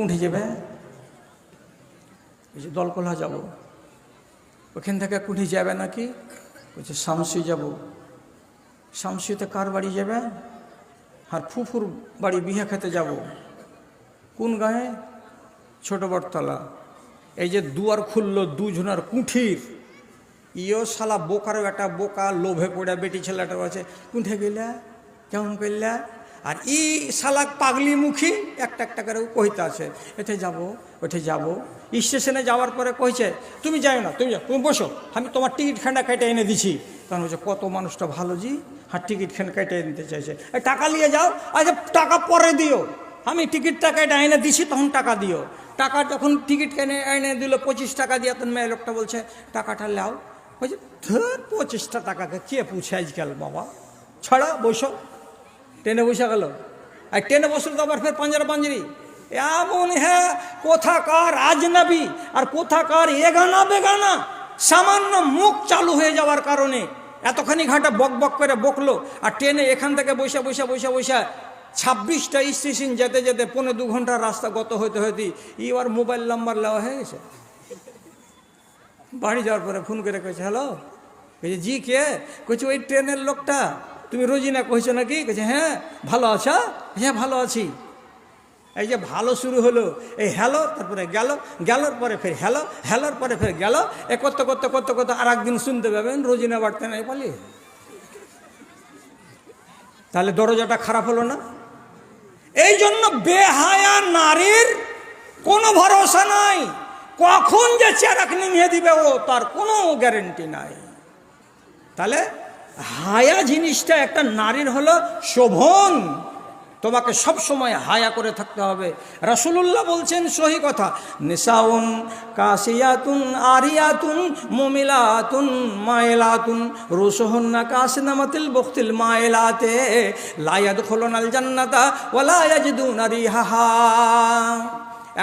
কুণ্ঠে যাবে। বলছে দলকলা যাব। ওখান থেকে কুঠি যাবে নাকি? বলছে শামসি যাব। শামসিতে কার বাড়ি যাবে? আর ফুফুর বাড়ি বিহা খেতে যাব। কোন গায়ে? ছোট বটতলা। এই যে দুয়ার খুললো দুজনার কুঠির। ইও শালা বোকার একটা বোকা, লোভে পড়ে, বেটি ছেলেটা আছে। কুঠে গেলা কেমন করলা আর ই শালাক পাগলি মুখী একটা একটা করে কইতে আছে এতে যাব, ওঠে যাব। স্টেশনে যাওয়ার পরে কইছে তুমি যাও না, তুমি যাও, তুমি বসো, আমি তোমার টিকিট খানা কেটে এনে দিছি। তখন বলছে, কত মানুষটা ভালো জি হ্যাঁ টিকিট খান কেটে নিতে চাইছে। টাকা নিয়ে যাও আচ্ছা টাকা পরে দিও, আমি টিকিটটা কেটে এনে দিছি, তখন টাকা দিও। টাকা যখন টিকিট কেনে, এনে দিল, পঁচিশ টাকা দিয়ে, তখন মেয়ে লোকটা বলছে, টাকাটা লাও। বলছে, ধর পঁচিশটা টাকাকে কে পুছে আজকাল বাবা? ছাড়া, বসো। ট্রেনে বসে গেল। আর ট্রেনে বসলে তো আবার ফের পাঞ্জারা পাঞ্জারি। এমন হ্যাঁ কোথাকার আজনাবি আর কোথাকার এগানা বেগানা সামান্য মুখ চালু হয়ে যাওয়ার কারণে এতখানি ঘাটা বক বক করে বকলো আর ট্রেনে এখান থেকে বসে বসে বসে বসে ছাব্বিশটা স্টেশন যেতে যেতে পনেরো দু ঘণ্টার রাস্তা গত হইতে হইতে এবার মোবাইল নাম্বার নেওয়া হয়ে গেছে। বাড়ি যাওয়ার পরে ফোন করে কয়েছে হ্যালো? জি, কে? কইছে, ওই ট্রেনের লোকটা। তুমি রোজিনা কইছো নাকি? কইছে হ্যাঁ ভালো আছো? হ্যাঁ ভালো আছি। এই যে ভালো শুরু হলো, এই হ্যালো, তারপরে গেল, গেলোর পরে ফের হ্যালো, হ্যালোর পরে ফের গেল, এ করতে করতে করতে করতে আর একদিন শুনতে পাবেন রোজিনা বাড়তে নাই পালি তাহলে দরজাটা খারাপ হলো না? এই জন্য বেহায়া নারীর কোনো ভরসা নাই। কখন যে চেরাক নিয়ে দিবে ও, তার কোনো গ্যারেন্টি নাই। তাহলে হায়া জিনিসটা একটা নারীর হলো শোভন। তোমাকে সব সময় হায়া করে থাকতে হবে। রাসূলুল্লাহ বলছেন সহি কথা, নিসাউন কাশিয়াতুন আরিয়াতুন মুমিলাতুন মায়লাতুন, রুসুহুন্না কাসিনামাতিল বখতিল মায়লাতে, লা ইয়াদখুলুনাল জান্নাতা ওয়ালা ইয়াজিদুনা রিহাহা।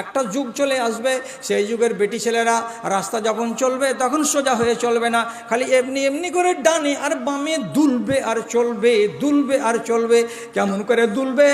একটা যুগ চলে আসবে, সেই যুগের বেটি ছেলেরা রাস্তা যখন চলবে তখন সোজা হয়ে চলবে না। খালি এমনি এমনি করে ডানে আর বামে দুলবে আর চলবে, দুলবে আর চলবে, কেমন করে দুলবে?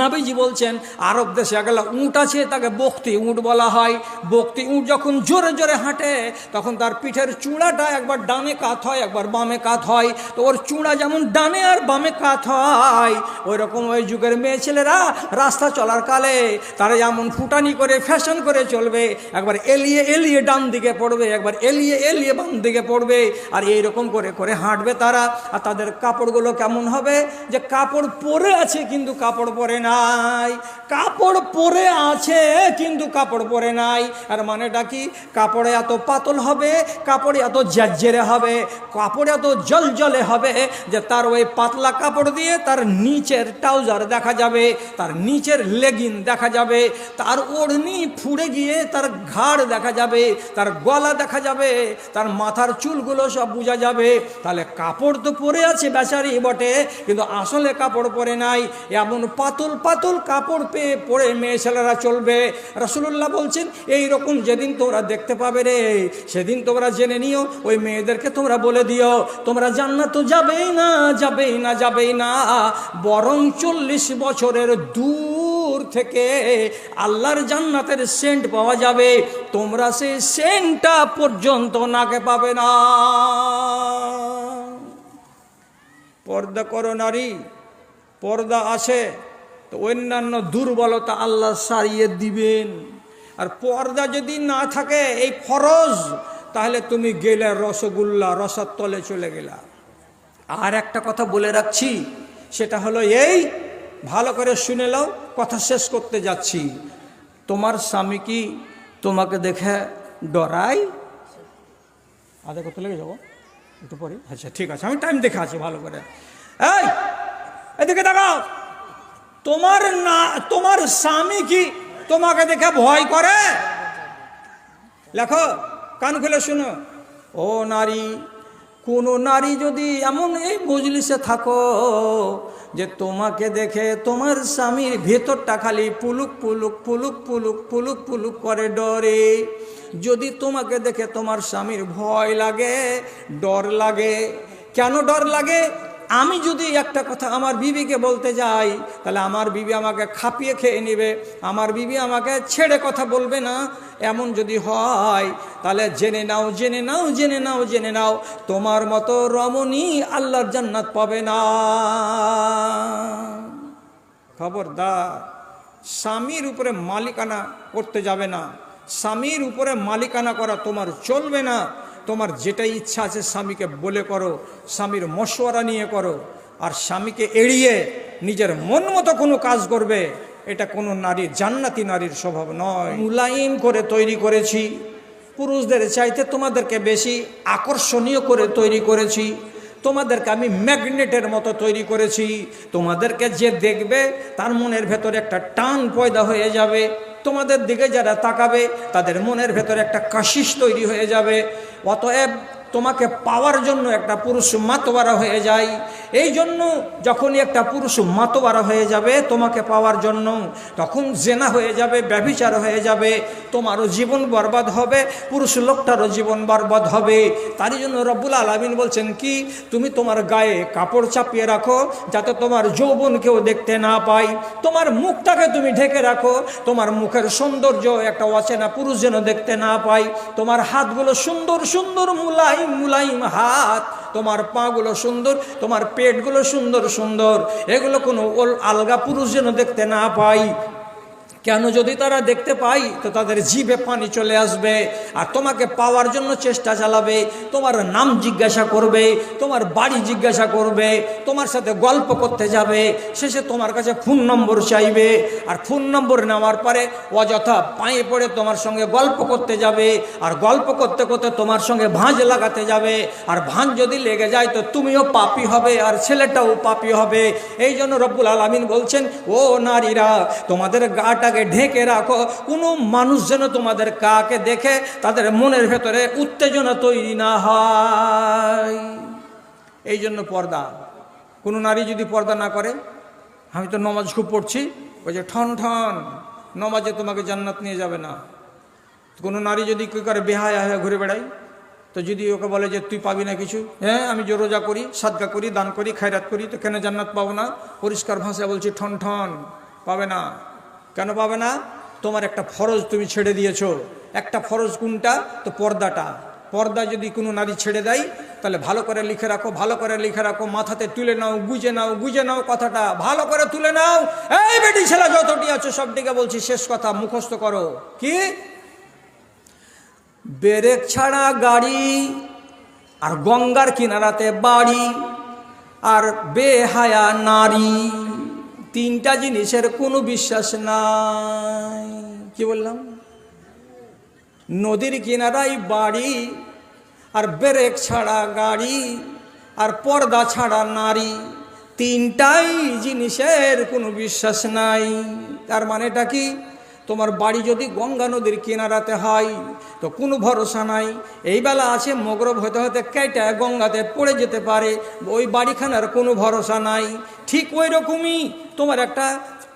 নাবিজি বলছেন, আরব দেশে গেলে উঁট আছে, তাকে বক্তি উঁট বলা হয়। বক্তি উঁট যখন জোরে জোরে হাঁটে, তখন তার পিঠের চূড়াটা একবার ডানে কাত হয়, একবার বামে কাত হয়। তো ওর চূড়া যেমন ডানে আর বামে কাত হয় ওই রকম ওই যুগের মেয়ে ছেলেরা রাস্তা চলার কালে তারা যেমন ফুটানি করে, ফ্যাশন করে চলবে, একবার এলিয়ে এলিয়ে ডান দিকে পড়বে, একবার এলিয়ে এলিয়ে বাম দিকে পড়বে, আর এই রকম করে করে হাঁটবে তারা। আর তাদের কাপড়গুলো কেমন হবে? যে কাপড় পরে আছে, কিন্তু কাপড় পরে নাই। কাপড় পরে আছে, কিন্তু কাপড় পরে নাই। আর মানেটা কি? কাপড়ে এত পাতল হবে, কাপড়ে এত জ্যাজেরে হবে, কাপড়ে এত জলজলে হবে যে তার ওই পাতলা কাপড় দিয়ে তার নিচের ট্রাউজার দেখা যাবে, তার নিচের লেগিন দেখা যাবে, তার ওড়নি ফুড়ে গিয়ে তার ঘাড় দেখা যাবে, তার গলা দেখা যাবে, তার মাথার চুলগুলো সব বোঝা যাবে। তাহলে কাপড় তো পরে আছে বেচারি বটে, কিন্তু আসলে কাপড় পরে নাই, এমন পাতল পাতল কাপড় পেয়ে পরে মেয়ে ছেলেরা চলবে। রাসুল্লাহ বলছেন, এই রকম যেদিন তোমরা দেখতে পাবে রে, সেদিন তোমরা জেনে নিও, ওই মেয়েদেরকে তোমরা বলে দিও, তোমরা জান্নাত তো যাবেই না যাবেই না যাবেই না। বরং চল্লিশ বছরের দূর থেকে আল্লাহর জান্নাতের সেন্ট পাওয়া যাবে, তোমরা সেই সেন্টটা পর্যন্ত নাকে পাবে না। পর্দা করো নারী, পর্দা আছে অন্যান্য দুর্বলতা আল্লাহ সারিয়ে দিবেন। আর পর্দা যদি না থাকে, এই ফরজ, তাহলে তুমি গেলে রসগোল্লা, রসার তলে চলে গেলা। আর একটা কথা বলে রাখছি, সেটা হলো এই, ভালো করে শুনে নাও, কথা শেষ করতে যাচ্ছি। তোমার স্বামী কি তোমাকে দেখে ডরাই আধা কত লেগে যাব। একটু পরে আচ্ছা ঠিক আছে, আমি টাইম দেখে আছি ভালো করে। এই, এদিকে দেখাও তোমার না, তোমার স্বামী কি তোমাকে দেখে ভয় করে? লেখো, কান খুলে শুনো। ও নারী, কোনো নারী যদি এমন এই মজলিসে থাকো যে তোমাকে দেখে তোমার স্বামীর ভেতরটা খালি পুলুক পুলুক পুলুক পুলুক পুলুক পুলুক করে ডরে। যদি তোমাকে দেখে তোমার স্বামীর ভয় লাগে, ডর লাগে, কেন ডর লাগে? আমি যদি একটা কথা আমার বিবিকে বলতে যাই, তাহলে আমার বিবি আমাকে খাপিয়ে খেয়ে নেবে, আমার বিবি আমাকে ছেড়ে কথা বলবে না। এমন যদি হয়, তাহলে জেনে নাও জেনে নাও জেনে নাও জেনে নাও, তোমার মতো রমণী আল্লাহর জান্নাত পাবে না। খবরদার, স্বামীর উপরে মালিকানা করতে যাবে না। স্বামীর উপরে মালিকানা করা তোমার চলবে না। তোমার যেটা ইচ্ছা আছে স্বামীকে বলে করো, স্বামীর মশওয়ারা নিয়ে করো। আর স্বামীকে এড়িয়ে নিজের মন মতো কোনো কাজ করবে, এটা কোনো নারীর জান্নাতি নারীর স্বভাব নয়। মুলায়ম করে তৈরি করেছি, পুরুষদের চাইতে তোমাদেরকে বেশি আকর্ষণীয় করে তৈরি করেছি, তোমাদেরকে আমি ম্যাগনেটের মতো তৈরি করেছি, তোমাদেরকে যে দেখবে তার মনের ভেতরে একটা টান পয়দা হয়ে যাবে। তোমাদের দিকে যারা তাকাবে তাদের মনের ভেতরে একটা কাশিস তৈরি হয়ে যাবে। অতএব তোমাকে পাওয়ার জন্য একটা পুরুষ মাতোয়ারা হয়ে যায়। এই জন্য যখনই একটা পুরুষ মাতোয়ারা হয়ে যাবে, তোমাকে পাওয়ার জন্য তখন জেনা হয়ে যাবে, ব্যভিচার হয়ে যাবে, তোমারও জীবন বরবাদ হবে, পুরুষ লোকটারও জীবন বরবাদ হবে। তারই জন্য রব্বুল আলমিন বলছেন কি, তুমি তোমার গায়ে কাপড় চাপিয়ে রাখো, যাতে তোমার যৌবন কেউ দেখতে না পায়। তোমার মুখটাকে তুমি ঢেকে রাখো, তোমার মুখের সৌন্দর্য একটা অচেনা পুরুষ যেন দেখতে না পায়। তোমার হাতগুলো সুন্দর সুন্দর মুলাইম মুলাইম হাত। তোমার পাগুলো সুন্দর, তোমার পেটগুলো সুন্দর সুন্দর। এগুলো কোনো ওল- আলগা পুরুষ যেন দেখতে না পাই কেন যদি তারা দেখতে পাই, তো তাদের জিভে পানি চলে আসবে, আর তোমাকে পাওয়ার জন্য চেষ্টা চালাবে, তোমার নাম জিজ্ঞাসা করবে, তোমার বাড়ি জিজ্ঞাসা করবে, তোমার সাথে গল্প করতে যাবে, শেষে তোমার কাছে ফোন নম্বর চাইবে, আর ফোন নম্বর নেওয়ার পরে অযথা পায়ে পড়ে তোমার সঙ্গে গল্প করতে যাবে, আর গল্প করতে করতে তোমার সঙ্গে ভাঁজ লাগাতে যাবে, আর ভাঁজ যদি লেগে যায়, তো তুমিও পাপি হবে, আর ছেলেটাও পাপি হবে। এই জন্য রব্বুল আলমিন বলছেন, ও নারীরা, তোমাদের গাটাকে ঢেকে রাখো। কোনো মানুষ যেন তোমাদের কাকে দেখে, তাদের মনের ভেতরে উত্তেজনা তৈরি না হয়। এই জন্য পর্দা। কোনো নারী যদি পর্দা না করে, আমি তো নমাজ খুব পড়ছি, ওই যে ঠন ঠন, নমাজে তোমাকে জান্নাত নিয়ে যাবে না। কোনো নারী যদি কী করে বেহায় হয়ে ঘুরে বেড়াই তো যদি ওকে বলে যে তুই পাবি না কিছু হ্যাঁ আমি যে রোজা করি সাদগা করি, দান করি, খায়রাত করি, তো কেন জান্নাত পাবো না? পরিষ্কার ভাষায় বলছি, ঠন ঠন, পাবে না। কেন পাবে না? তোমার একটা ফরজ তুমি ছেড়ে দিয়েছ। একটা ফরজ কোনটা? তো পর্দাটা। পর্দা যদি কোনো নারী ছেড়ে দেয়, তাহলে ভালো করে লিখে রাখো, ভালো করে লিখে রাখো, মাথাতে তুলে নাও, গুজে নাও গুজে নাও কথাটা, ভালো করে তুলে নাও। এই বেটি ছেলে যতটি আছে সবটিকে বলছি, শেষ কথা, মুখস্থ করো। কি? বেরেক ছাড়া গাড়ি আর গঙ্গার কিনারাতে বাড়ি আর বেহায়া নারী। তিনটা জিনিসের কোনো বিশ্বাস নাই। কি বললাম? নদীর কিনারাই বাড়ি আর ব্রেক ছাড়া গাড়ি আর পর্দা ছাড়া নারী, তিনটাই জিনিসের কোনো বিশ্বাস নাই। তার মানেটা কি? তোমার বাড়ি যদি গঙ্গা নদীর কিনারাতে হয়, তো কোনো ভরসা নাই। এই বেলা আছে মগরব হতে হতে কেটে গঙ্গাতে পড়ে যেতে পারে, ওই বাড়িখানার কোনো ভরসা নাই। ঠিক ওই রকমই তোমার একটা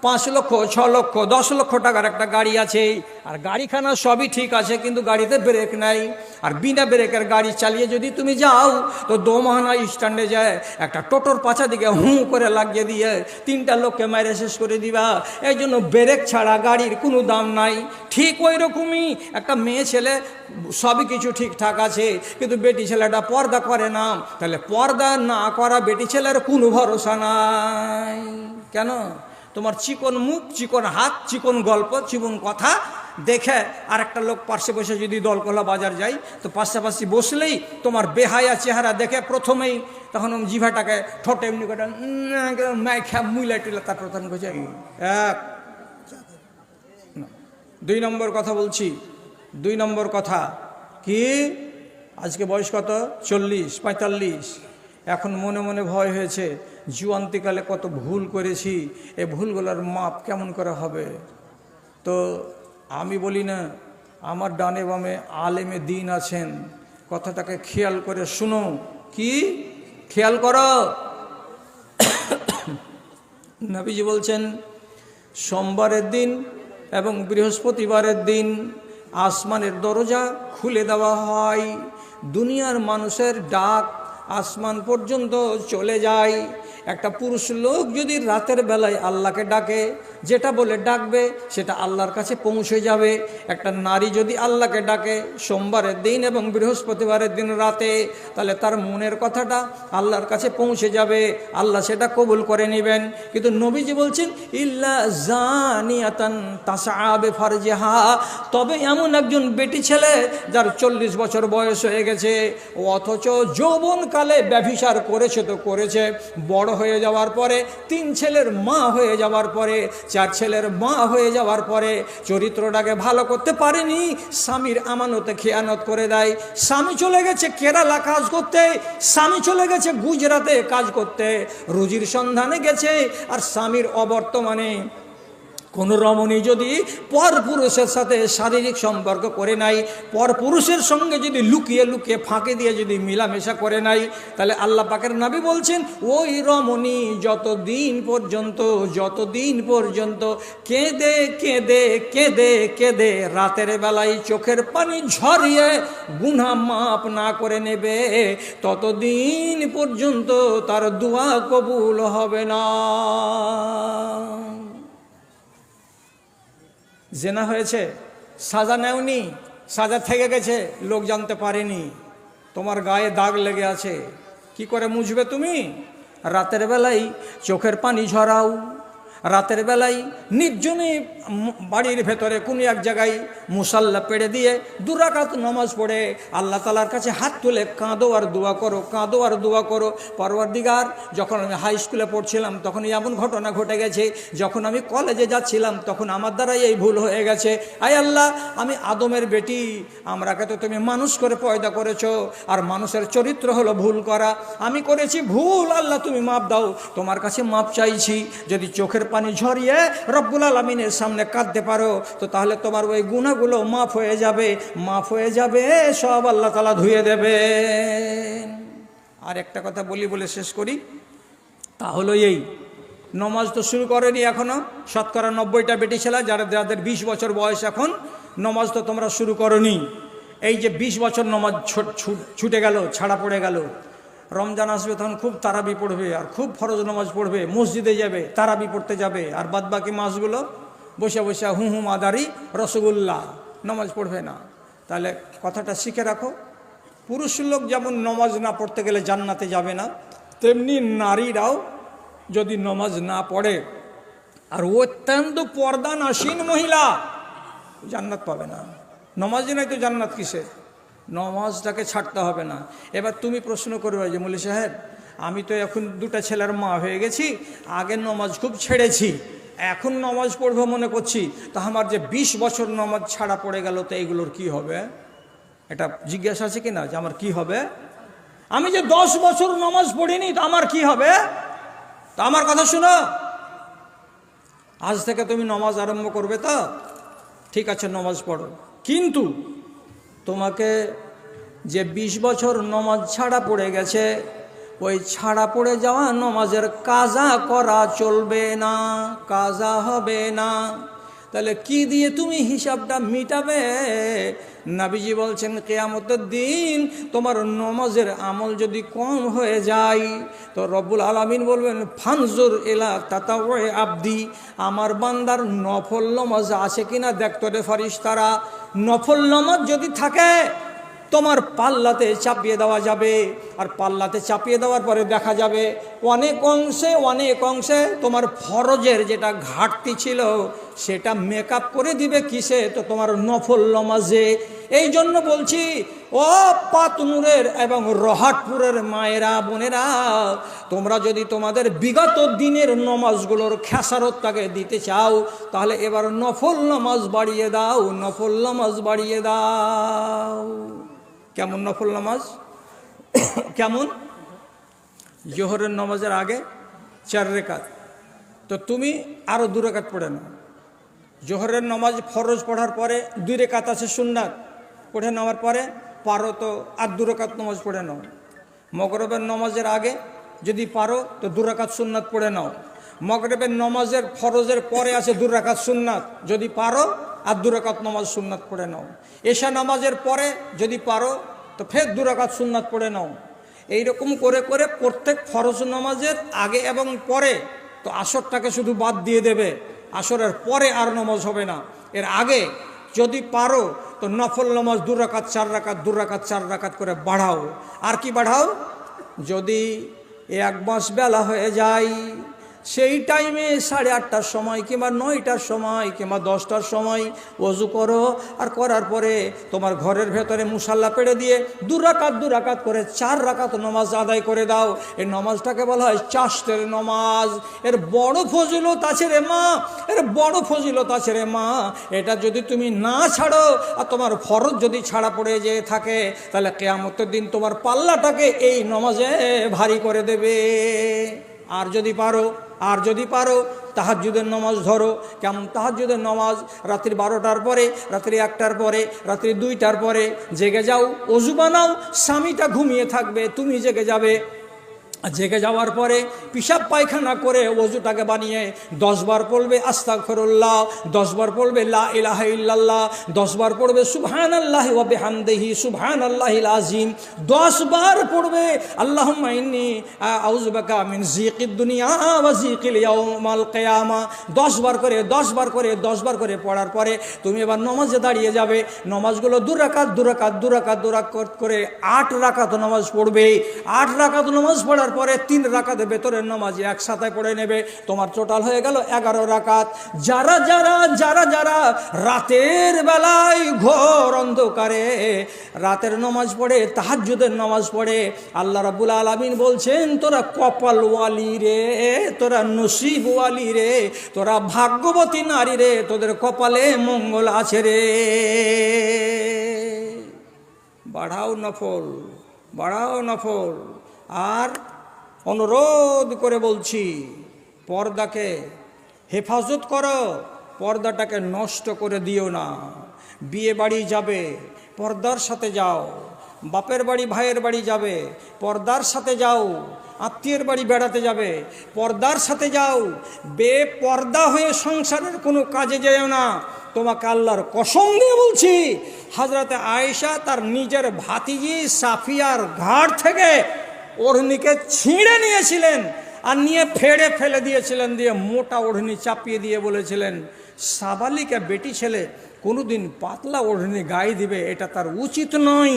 পাঁচ লক্ষ, ছ লক্ষ, দশ লক্ষ টাকার একটা গাড়ি আছে। আর গাড়িখানা সবই ঠিক আছে, কিন্তু গাড়িতে ব্রেক নাই। আর বিনা ব্রেকের গাড়ি চালিয়ে যদি তুমি যাও, তো দোমহানা স্ট্যান্ডে যায়, একটা টোটোর পাছা দিকে হুঁ করে লাগিয়ে দিয়ে তিনটা লোককে মেরে শেষ করে দিবা। এই জন্য ব্রেক ছাড়া গাড়ির কোনো দাম নাই। ঠিক ওই রকমই একটা মেয়ে ছেলে, সবই কিছু ঠিকঠাক আছে, কিন্তু বেটি ছেলেটা পর্দা করে না। তাহলে পর্দা না করা বেটি ছেলের কোনো ভরসা নাই। কেন? তোমার চিকন মুখ, চিকন হাত, চিকন গল্প, চিকন কথা দেখে আর একটা লোক পাশে বসে যদি দলকলা বাজার যাই তো পাশাপাশি বসলেই তোমার বেহায়া চেহারা দেখে প্রথমেই তখন জিভাটাকে ঠোঁটে এমনি করে ম্যাখা মুইলা টিলা তারপর তখন করছে এক। দুই নম্বর কথা বলছি। দুই নম্বর কথা কি? আজকে বয়স কত? চল্লিশ, পঁয়তাল্লিশ। এখন মনে মনে ভয় হয়েছে জুয়ান্তিকালে কত ভুল করেছি এই ভুলগুলোর মাপ কেমন করে হবে? তো আমি বলি না, আমার ডানে বামে আলেমে দিন আছেন, কথাটাকে খেয়াল করে শুনো। কি? খেয়াল করো। নবীজি বলছেন, সোমবারের দিন এবং বৃহস্পতিবারের দিন আসমানের দরজা খুলে দেওয়া হয়। দুনিয়ার মানুষের ডাক আসমান পর্যন্ত চলে যায়। একটা পুরুষ লোক যদি রাতের বেলায় আল্লাহকে ডাকে, যেটা বলে ডাকবে, সেটা আল্লাহর কাছে পৌঁছে যাবে। একটা নারী যদি আল্লাহকে ডাকে সোমবারের দিন এবং বৃহস্পতিবারের দিন রাতে, তাহলে তার মনের কথাটা আল্লাহর কাছে পৌঁছে যাবে। আল্লাহ সেটা কবুল করে নেবেন। কিন্তু নবীজি বলছেন, ইল্লা জানিয়াতান তাসাবে ফারজেহা তবে এমন একজন বেটি ছেলে যার চল্লিশ বছর বয়স হয়ে গেছে, অথচ যৌবনকালে ব্যভিচার করেছে তো করেছে। বড় হয়ে যাওয়ার পরে, তিন ছেলের মা হয়ে যাওয়ার পরে, চার ছেলের মা হয়ে যাওয়ার পরে চরিত্রটাকে ভালো করতে পারেনি, স্বামীর আমানতে খেয়ানত করে দেয়। স্বামী চলে গেছে কেরালা কাজ করতে, স্বামী চলে গেছে গুজরাতে কাজ করতে, রুজির সন্ধানে গেছে, আর স্বামীর অবর্তমানে কোনো রমণী যদি পর পুরুষের সাথে শারীরিক সম্পর্ক করে নাই, পর পুরুষের সঙ্গে যদি লুকিয়ে লুকিয়ে ফাঁকে দিয়ে যদি মিলামেশা করে নাই, তাহলে আল্লাহ পাকের নাবি বলছেন, ওই রমণী, যতদিন পর্যন্ত যতদিন পর্যন্ত কেঁদে কেঁদে কেঁদে কেঁদে রাতের বেলায় চোখের পানি ঝরিয়ে গুনা মাপ না করে নেবে, ততদিন পর্যন্ত তার দোয়া কবুল হবে না। জেনা হয়েছে, সাজা নেওনি, সাজা থেকে গেছে, লোক জানতে পারেনি। তোমার গায়ে দাগ লেগে আছে, কি করে মুছবে তুমি? রাতের বেলায় চোখের পানি ঝরাও। রাতের বেলায় নির্জনে বাড়ির ভেতরে কোনো এক জায়গায় মুসাল্লা পেড়ে দিয়ে দুরাকাত নামাজ পড়ে, আল্লাহ তালার কাছে হাত তুলে কাঁদো আর দোয়া করো, কাঁদো আর দোয়া করো। পরবর্তীকার যখন আমি হাই স্কুলে পড়ছিলাম, তখন এমন ঘটনা ঘটে গেছে, যখন আমি কলেজে যাচ্ছিলাম, তখন আমার দ্বারাই এই ভুল হয়ে গেছে। আয় আল্লাহ, আমি আদমের বেটি আমরাকে তো তুমি মানুষ করে পয়দা করেছ, আর মানুষের চরিত্র হলো ভুল করা। আমি করেছি ভুল, আল্লাহ তুমি মাপ দাও। তোমার কাছে মাপ চাইছি, যদি চোখের পানি ঝরিয়ে রব্বুল আলমিনের সামনে কাঁদতে পারো, তো তাহলে তোমার ওই গুণাগুলো মাফ হয়ে যাবে, মাফ হয়ে যাবে, সব আল্লাহ তালা ধুয়ে দেবে আর একটা কথা বলি বলে শেষ করি, তা হলো এই, নমাজ তো শুরু করেনি এখনও, শতকরা নব্বইটা বেটি ছেলে, যারা যাদের বিশ বছর বয়স এখন, নমাজ তো তোমরা শুরু করনি। এই যে বিশ বছর নমাজ ছুটে গেল, ছাড়া পড়ে গেল রমজান আসবে তখন খুব তারাবি পড়বে আর খুব ফরজ নামাজ পড়বে, মসজিদে যাবে, তারাবি পড়তে যাবে আর বাদ বাকি মাসগুলো বসে বসে হু হু মাদারি রসগোল্লা নামাজ পড়বে না। তাহলে কথাটা শিখে রাখো, পুরুষ লোক যেমন নমাজ না পড়তে গেলে জান্নাতে যাবে না, তেমনি নারীরাও যদি নমাজ না পড়ে, আর অত্যন্ত পর্দানাসীন মহিলা জান্নাত পাবে না। নমাজই নাই তো জান্নাত কিসের? নমাজটাকে ছাড়তে হবে না। এবার তুমি প্রশ্ন করবে যে মলি সাহেব, আমি তো এখন দুটা ছেলের মা হয়ে গেছি, আগে নমাজ খুব ছেড়েছি, এখন নমাজ পড়ব মনে করছি, তা আমার যে ২০ বছর নমাজ ছাড়া পড়ে গেল, তো এইগুলোর কি হবে? এটা জিজ্ঞাসা আছে কি না যে, আমার কি হবে? আমি যে দশ বছর নমাজ পড়িনি, তো আমার কি হবে? তা আমার কথা শোনো। আজ থেকে তুমি নমাজ আরম্ভ করবে তো? ঠিক আছে, নমাজ পড়ো। কিন্তু তোমাকে যে ২০ বছর নমাজ ছাড়া পড়ে গেছে, ওই ছাড়া পড়ে যাওয়া নমাজের কাজা করা চলবে না, কাজা হবে না। তাহলে কি দিয়ে তুমি হিসাবটা মিটাবে? নাবিজি বলছেন, কেয়ামতের দিন তোমার নমাজের আমল যদি কম হয়ে যায়, তো রব্বুল আলমিন বলবেন, ফানজুর এলা তাতা ওয়ে আবদি, আমার বান্দার নফল নমাজ আছে কিনা দেখতরে ফারিস তারা নফল নমাজ যদি থাকে তোমার পাল্লাতে চাপিয়ে দেওয়া যাবে। আর পাল্লাতে চাপিয়ে দেওয়ার পরে দেখা যাবে অনেক অংশে অনেক অংশে তোমার ফরজের যেটা ঘাটতি ছিল, সেটা মেকআপ করে দিবে কিসে? তো তোমার নফল নমাজে। এই জন্য বলছি, ও পাতনুরের এবং রহাটপুরের মায়েরা, বোনেরা, তোমরা যদি তোমাদের বিগত দিনের নমাজগুলোর খেসারতটাকে দিতে চাও, তাহলে এবার নফল নমাজ বাড়িয়ে দাও, নফল নমাজ বাড়িয়ে দাও। কেমন নফল নামাজ? কেমন? জোহরের নামাজের আগে চার রেখাত। তো তুমি আরও দু রেখাত পড়ে নাও। জোহরের নামাজ ফরজ পড়ার পরে দুই রেখাত আছে সুন্নাত, পড়ে নেওয়ার পরে পারো তো আর দু রেখাত নামাজ পড়ে নাও। মগরবের নামাজের আগে যদি পারো তো দু রেখাত সুন্নাত পড়ে নাও। মগরবের নামাজের ফরজের পরে আছে দু রেখাত সুন্নাত। যদি পারো আর দুরাকাত নামাজ সুন্নাত পড়ে নাও। এশা নামাজের পরে যদি পারো, তো ফের দুরাকাত সুন্নাত পড়ে নাও। এইরকম করে করে প্রত্যেক ফরজ নামাজের আগে এবং পরে তো আসরটাকে শুধু বাদ দিয়ে দেবে। আসরের পরে আর নামাজ হবে না। এর আগে যদি পারো, তো নফল নামাজ দু রাকাত, চার রাকাত, দু রাকাত, চার রাকাত করে বাড়াও। আর কি বাড়াও? যদি এক মাস বেলা হয়ে যায় সেই টাইমে সাড়ে আটটার সময় কিংবা নয়টার সময় কিংবা দশটার সময় অজু করো, আর করার পরে তোমার ঘরের ভেতরে মুসাল্লা পেড়ে দিয়ে দু রাকাত দু রাকাত করে চার রাকাত নমাজ আদায় করে দাও। এই নমাজটাকে বলা হয় চাষতের নমাজ। এর বড় ফজিলত আছে রে মা, এর বড় ফজিলত আছে রে মা। এটা যদি তুমি না ছাড়ো আর তোমার ফরজ যদি ছাড়া পড়ে যেয়ে থাকে, তাহলে কেয়ামতের দিন তোমার পাল্লাটাকে এই নমাজে ভারী করে দেবে। আর যদি পারো আর যদি পারো তাহাজুদের নমাজ ধরো। কেমন? তাহাজুদের নমাজ রাত্রি বারোটার পরে, রাত্রি একটার পরে, রাত্রি দুইটার পরে। জেগে যাও, অজু বানাও, স্বামীটা ঘুমিয়ে থাকবে, তুমি জেগে যাবে। জেগে যাওয়ার পরে পিসাব পায়খানা করে অজুটাকে বানিয়ে দশবার পড়বে আস্তাক ফরুল্লাহ দশবার পড়বে লা ইলাহা ইল্লাল্লাহ, দশবার পড়বে সুবহান আল্লাহ ওবে হামদেহি সুবহান আল্লাহ আজিম দশবার পড়বে আল্লাহ ইন্নি আউজবাকা মিন জিকিদ দুনিয়া দশবার করে দশবার করে দশবার করে পড়ার পরে তুমি এবার নমাজে দাঁড়িয়ে যাবে, নমাজগুলো দু রাকাত দু রাকাত দু রাকাত দু রাকাত করে আট রাকাত নামাজ পড়বে, আট রাকাত নামাজ পড়ার পরে তিন রাকাত ভেতরের নামাজ একসাথে পড়ে নেবে। তোমার টোটাল হয়ে গেল এগারো রাকাত। যারা যারা যারা যারা রাতের বেলায় ঘোর অন্ধকারে রাতের নামাজ পড়ে, তাহাজ্জুদের নামাজ পড়ে, আল্লাহ রাবুল আলমিন বলছেন, তোরা কপালওয়ালি রে, তোরা নসিবওয়ালি রে, তোরা ভাগ্যবতী নারী রে, তোদের কপালে মঙ্গল আছে রে। বাড়াও নফল বাড়াও নফল। আর অনুরোধ করে বলছি, পর্দাকে হেফাজত করো, পর্দাটাকে নষ্ট করে দিও না। বিয়ে বাড়ি যাবে, পর্দার সাথে যাও। বাপের বাড়ি, ভাইয়ের বাড়ি যাবে, পর্দার সাথে যাও। আত্মীয়ের বাড়ি বেড়াতে যাবে, পর্দার সাথে যাও। বে পর্দা হয়ে সংসারের কোনো কাজে যেও না। তোমাকে আল্লাহর কসম দিয়ে বলছি, হাজরাতে আয়েশা তার নিজের ভাতিজি সাফিয়ার ঘাট থেকে ওড়নিকে ছিঁড়ে নিয়েছিলেন আর নিয়ে ফেড়ে ফেলে দিয়েছিলেন, দিয়ে মোটা ওড়নি চাপিয়ে দিয়ে বলেছিলেন, সাবালিকা বেটি ছেলে, কোনোদিন পাতলা ওড়নি গায়ে দিবে, এটা তার উচিত নয়।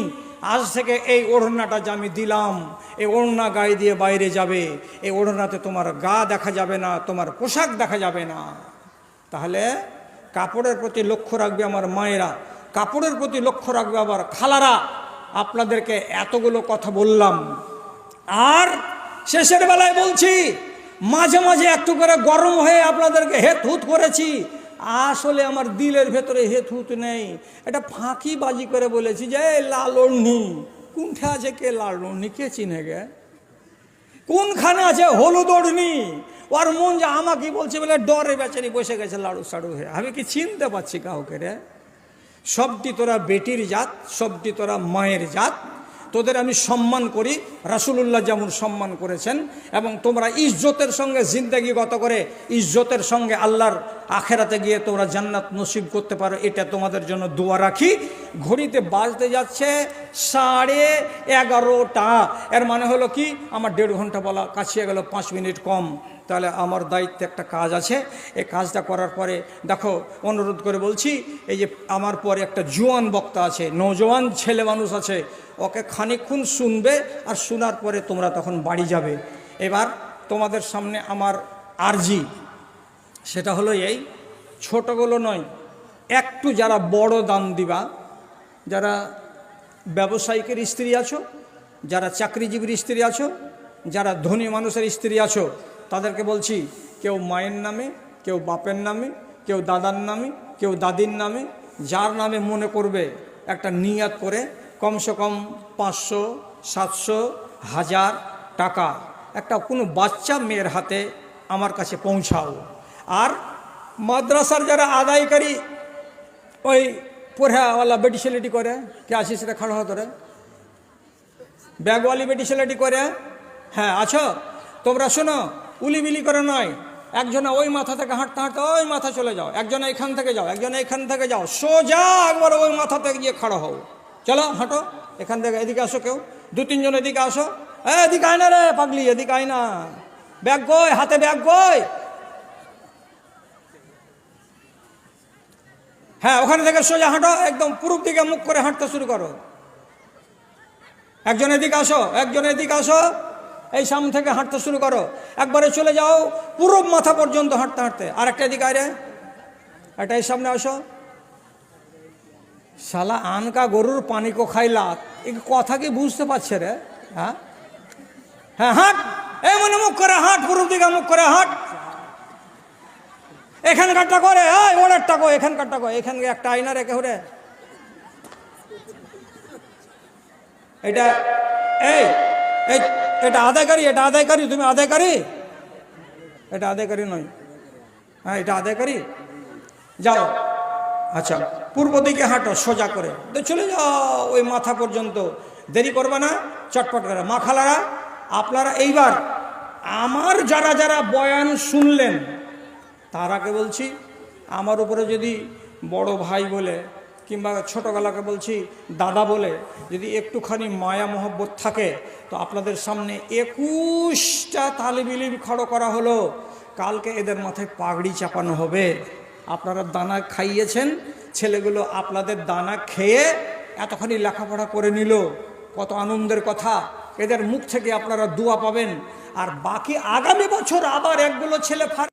আজ থেকে এই ওড়নাটা যে আমি দিলাম, এই ওড়না গায়ে দিয়ে বাইরে যাবে, এই ওড়নাতে তোমার গা দেখা যাবে না, তোমার পোশাক দেখা যাবে না। তাহলে কাপড়ের প্রতি লক্ষ্য রাখবে আমার মায়েরা, কাপড়ের প্রতি লক্ষ্য রাখবে আবার খালারা। আপনাদেরকে এতগুলো কথা বললাম। আর শেষের বেলায় বলছি, মাঝে মাঝে একটু করে গরম হয়ে আপনাদেরকে হেত হুত করেছি। আসলে আমার দিলের ভেতরে হেত হুত নেই। এটা ফাঁকি বাজি করে বলেছি যে "এই লালনি কোনটা আছে কে লালনি কে চিনে গে? কোনখানে আছে হলুদ ওড়নি ওর মন যে আমাকে বলছে বলে ডরে বেচারি বসে গেছে লাড়ু সাড়ু হয়ে। আমি কি চিনতে পারছি কাউকে রে? সবটি তোরা বেটির জাত, সবটি তোরা মায়ের জাত তোদের আমি সম্মান করি, রাসুলুল্লাহ যেমন সম্মান করেছেন, এবং তোমরা ইজ্জতের সঙ্গে জিন্দগি গত করে ইজ্জতের সঙ্গে আল্লাহর আখেরাতে গিয়ে তোমরা জান্নাত নসিব করতে পারো, এটা তোমাদের জন্য দোয়া রাখি। ঘড়িতে বাজতে যাচ্ছে সাড়ে এগারোটা। এর মানে হলো কি? আমার দেড় ঘণ্টা বলা কাছিয়ে গেল, পাঁচ মিনিট কম। তাহলে আমার দায়িত্বে একটা কাজ আছে। এই কাজটা করার পরে দেখো, অনুরোধ করে বলছি, এই যে আমার পরে একটা জোয়ান বক্তা আছে নৌজওয়ান ছেলে মানুষ আছে, ওকে খানিকক্ষণ শুনবে আর শোনার পরে তোমরা তখন বাড়ি যাবে। এবার তোমাদের সামনে আমার আরজি, সেটা হলো এই, ছোটগুলো নয়, একটু যারা বড় দান দিবা, যারা ব্যবসায়িকের স্ত্রী আছো, যারা চাকরিজীবীর স্ত্রী আছো, যারা ধনী মানুষের স্ত্রী আছো তাদেরকে বলছি, কেউ মায়ের নামে, কেউ বাপের নামে, কেউ দাদার নামে, কেউ দাদির নামে, যার নামে মনে করবে, একটা নিয়াত করে কমসে কম পাঁচশো, সাতশো, হাজার টাকা। একটা কোনো বাচ্চা মেয়ের হাতে আমার কাছে পৌঁছাও। আর মাদ্রাসার যারা আদায়কারী ওই পড়াওয়ালা বেটি ছেলেটি করে, কে আছিস সেটা খাড়া হতো রে ব্যাগওয়ালি বেটি ছেলেটি করে হ্যাঁ আছো? তোমরা শোনো উলিবিলি করে নয়। একজনে ওই মাথা থেকে হাঁটতে হাঁটতে ওই মাথা চলে যাও। একজনে এখান থেকে যাও একজনে এখান থেকে যাও। সোজা একবার ওই মাথা থেকে গিয়ে খাড়া হও। চলো হাঁটো। এখান থেকে এদিকে আসো কেউ। দু তিনজন এদিকে আসো। এ, এদিকে আয় না রে পাগলি এদিকে আয় না। ব্যাগ গই হাতে ব্যাগ গই। হ্যাঁ ওখানে থেকে সোজা হাঁটো একদম পূর্ব দিকে মুখ করে হাঁটতে শুরু করো। একজন এদিকে আসো একজন এদিকে আসো। এই সামনে থেকে হাঁটতে শুরু করো। একবারে চলে যাও পূরব মাথা পর্যন্ত হাঁটতে হাঁটতে। আর একটা এদিকে আয় রে। একটা এই সামনে আসো। শালা আনকা গরুর পানি কো খাইলা। এই কথা কি বুঝতে পারছে রে? হ্যাঁ? হ্যাঁ হাঁট। এই মনে মুখ করে হাঁট পূর্ব দিকে মুখ করে হাঁট। এখানকারটা করে এই ওনারটা কো, এখানকারটা কো। এখানকে একটা আয়না রেখে হরে এটা, এই এই এটা আদায়কারী এটা আদায়কারী, তুমি আদায়কারী? এটা আদায়কারী নয়। হ্যাঁ এটা আদায়কারী? যাও। আচ্ছা পূর্ব দিকে হাঁটো, সোজা করে। তো চলে যাও ওই মাথা পর্যন্ত। দেরি করবে না, চটপট করে। মা খালারা আপনারা এইবার আমার যারা যারা বয়ান শুনলেন, তারাকে বলছি, আমার উপরে যদি বড় ভাই বলে কিংবা ছোটোবেলাকে বলছি দাদা বলে যদি একটুখানি মায়া মহব্বত থাকে, তো আপনাদের সামনে একুশটা তালিবিলিম খড়ো করা হলো। কালকে এদের মাথায় পাগড়ি চাপানো হবে। আপনারা দানা খাইয়েছেন, ছেলেগুলো আপনাদের দানা খেয়ে এতখানি লেখাপড়া করে নিল। কত আনন্দের কথা। এদের মুখ থেকে আপনারা দোয়া পাবেন। আর বাকি আগামী বছর আবার একগুলো ছেলে